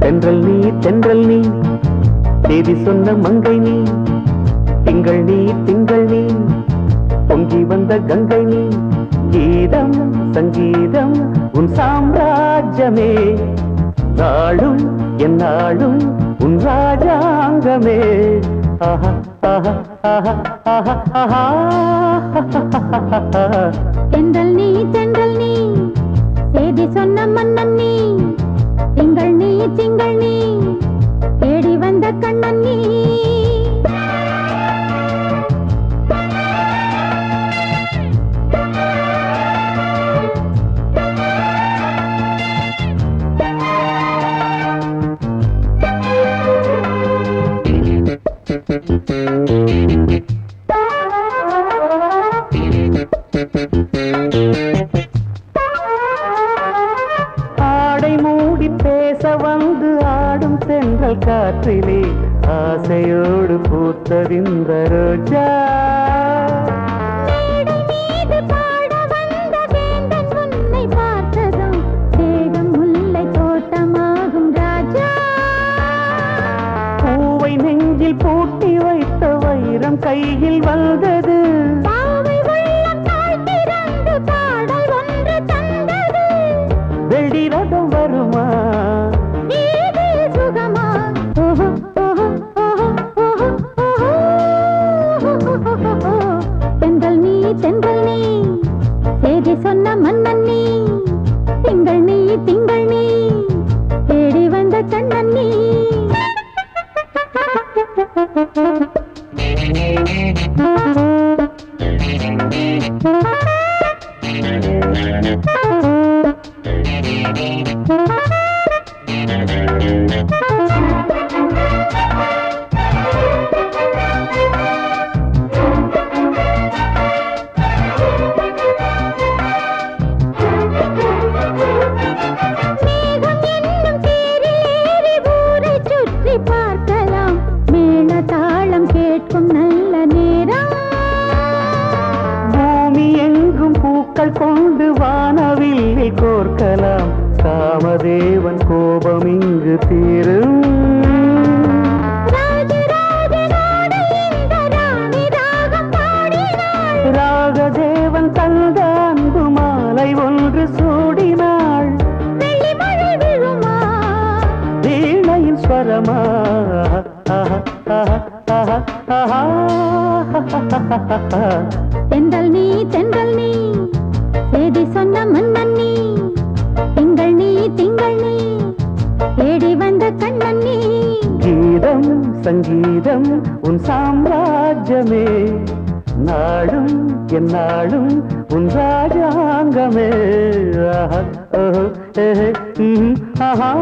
தென்றல் நீ தென்றல் நீ. தேதி சொன்ன மங்கை நீ. திங்கள் நீ திங்கள் நீ. பொங்கி வந்த கங்கை நீ. கீதம் சங்கீதம் உன் சாம்ராஜ்யமே. நாளும் என் நாளும் உன் ராஜாங்கமே. ஆஹா ஆஹா ஆஹா ஆஹா ஆஹா. தென்றல் நீ தென்றல் நீ. செய்தி சொன்ன மன்னன் நீ. திங்கள் நீ திங்கள் நீ. தேடி வந்த கண்ணன் நீ. ஆடை மூடி பேச வந்து ஆடும் தென்றல் காற்றிலே ஆசையோடு பூத்ததிந்த ரோஜா கையில் வந்தது. வெள்ளி ரதம் வருமா. தென்றல் நீ தென்றல் நீ. செய்தி சொன்ன மன்னன் நீ. திங்கள் நீ திங்கள் நீ. தேடி வந்த கண்ணன் நீ. Thank you. காமதேவன் கோபம் இங்கு தீரும். ராகதேவன் தந்த அன்பு மாலை ஒன்று சூடினாள். வீணையின் ஸ்வரமா. தென்றல் நீ தென்றல் நீ செய்தி சொன்ன மன்னன் நீ சங்கீதம் உன் சாம்ராஜ்யமே. நாடும் என் நாடும் உன் ராஜாங்கமே. ஆஹா, ஓஹோ, ஏஹே, ஆஹா.